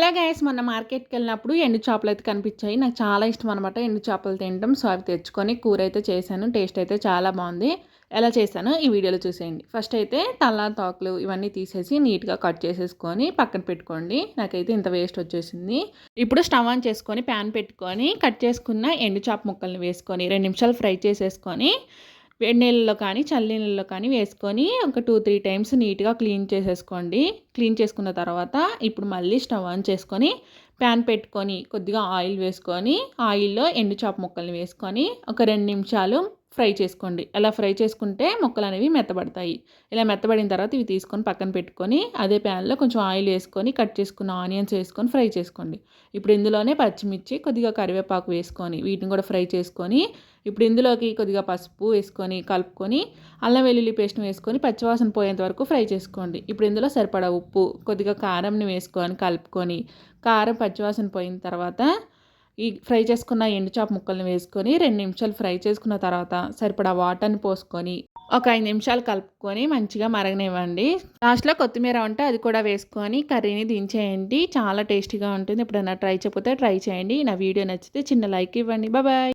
Hello guys మొన్న మార్కెట్కి వెళ్ళినప్పుడు ఎండు చేపలు అయితే కనిపించాయి. నాకు చాలా ఇష్టం అనమాట ఎండు చేపలు తినడం. సో అవి తెచ్చుకొని కూర అయితే చేశాను. టేస్ట్ అయితే చాలా బాగుంది. ఎలా చేశానో ఈ వీడియోలో చూసేయండి. ఫస్ట్ అయితే తల తోకలు ఇవన్నీ తీసేసి నీట్గా కట్ చేసేసుకొని పక్కన పెట్టుకోండి. నాకైతే ఇంత వేస్ట్ వచ్చేసింది. ఇప్పుడు స్టవ్ ఆన్ చేసుకొని ప్యాన్ పెట్టుకొని కట్ చేసుకున్న ఎండు చేప ముక్కల్ని వేసుకొని రెండు నిమిషాలు ఫ్రై చేసేసుకొని వేడి నీళ్ళలో కానీ చల్ల నీళ్ళలో కానీ వేసుకొని ఒక టూ త్రీ టైమ్స్ నీట్గా క్లీన్ చేసేసుకోండి. క్లీన్ చేసుకున్న తర్వాత ఇప్పుడు మళ్ళీ స్టవ్ ఆన్ చేసుకొని ప్యాన్ పెట్టుకొని కొద్దిగా ఆయిల్ వేసుకొని ఆయిల్లో ఎండు చేప ముక్కల్ని వేసుకొని ఒక రెండు నిమిషాలు ఫ్రై చేసుకోండి. అలా ఫ్రై చేసుకుంటే ముక్కలు అనేవి మెత్తబడతాయి. ఇలా మెత్తబడిన తర్వాత ఇవి తీసుకొని పక్కన పెట్టుకొని అదే ప్యాన్లో కొంచెం ఆయిల్ వేసుకొని కట్ చేసుకున్న ఆనియన్స్ వేసుకొని ఫ్రై చేసుకోండి. ఇప్పుడు ఇందులోనే పచ్చిమిర్చి కొద్దిగా కరివేపాకు వేసుకొని వీటిని కూడా ఫ్రై చేసుకొని ఇప్పుడు ఇందులోకి కొద్దిగా పసుపు వేసుకొని కలుపుకొని అల్లం వెల్లుల్లి పేస్ట్ని వేసుకొని పచ్చివాసన పోయేంత వరకు ఫ్రై చేసుకోండి. ఇప్పుడు ఇందులో సరిపడా ఉప్పు కొద్దిగా కారంని వేసుకొని కలుపుకొని కారం పచ్చివాసన పోయిన తర్వాత ఈ ఫ్రై చేసుకున్న ఎండుచాప ముక్కల్ని వేసుకొని రెండు నిమిషాలు ఫ్రై చేసుకున్న తర్వాత సరిపడా వాటర్ని పోసుకొని ఒక ఐదు నిమిషాలు కలుపుకొని మంచిగా మరగనివ్వండి. లాస్ట్లో కొత్తిమీర ఉంటే అది కూడా వేసుకొని కర్రీని దించేయండి. చాలా టేస్టీగా ఉంటుంది. ఎప్పుడైనా ట్రై చేయకపోతే ట్రై చేయండి. నా వీడియో నచ్చితే చిన్న లైక్ ఇవ్వండి. బాయ్.